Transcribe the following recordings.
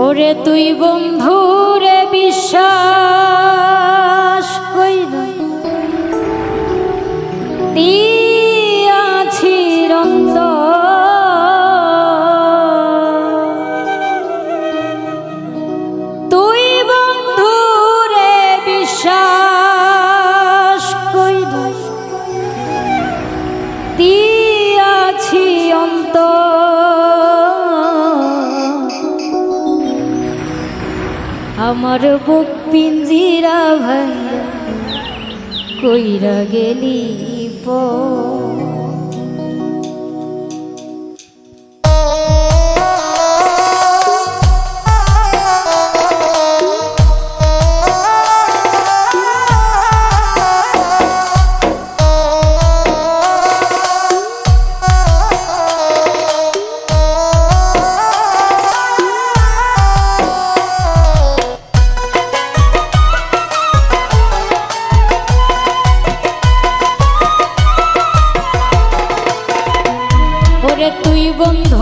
ওরে তুই বন্ধুরে বিশ্বাস আমার বুক পিঞ্জিরা ভাইয়া কইরা গেলি পর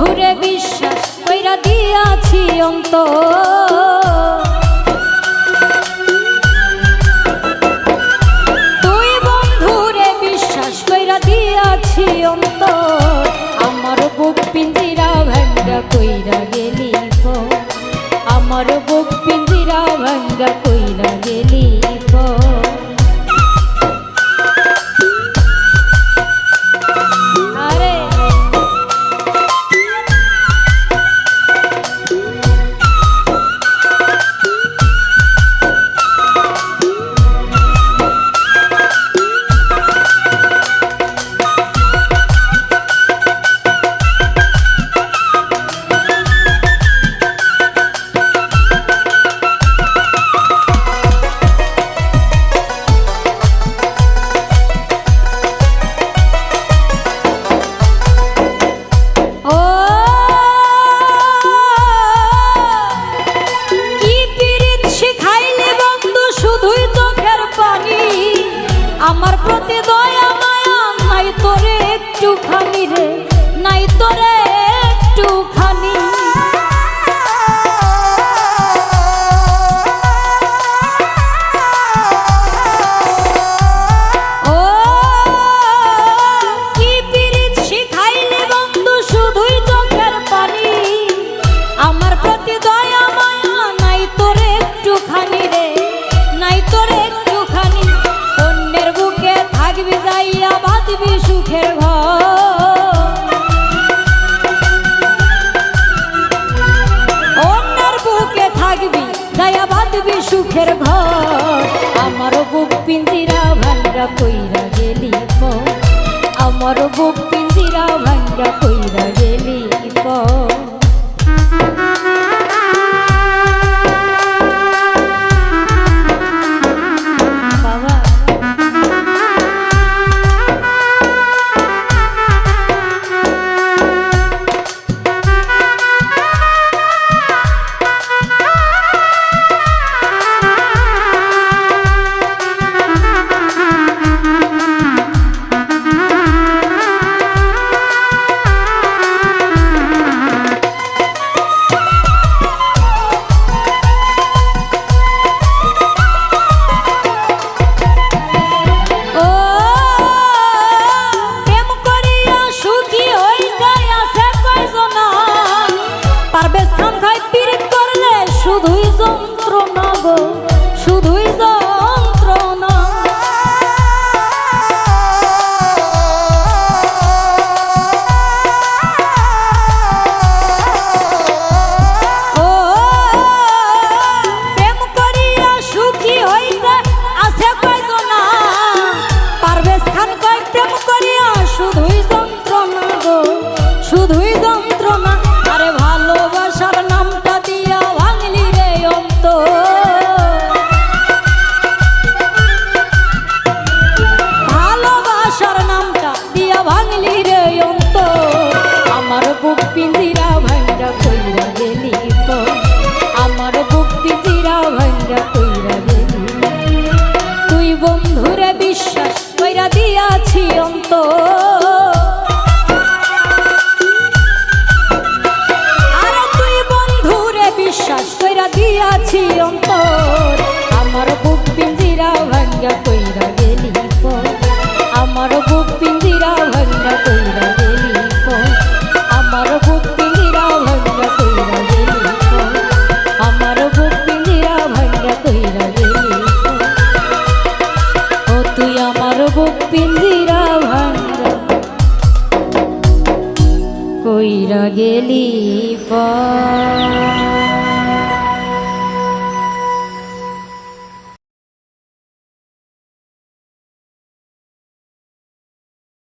ওরে বিশ্বাস কইরা দিয়াছি অন্তর। নাই তোরে একটু খানি সুখের ঘর আমার বুক পিঞ্জিরা ভান্ডা কইরা গেলি আমার বুক pindirao গেলি পর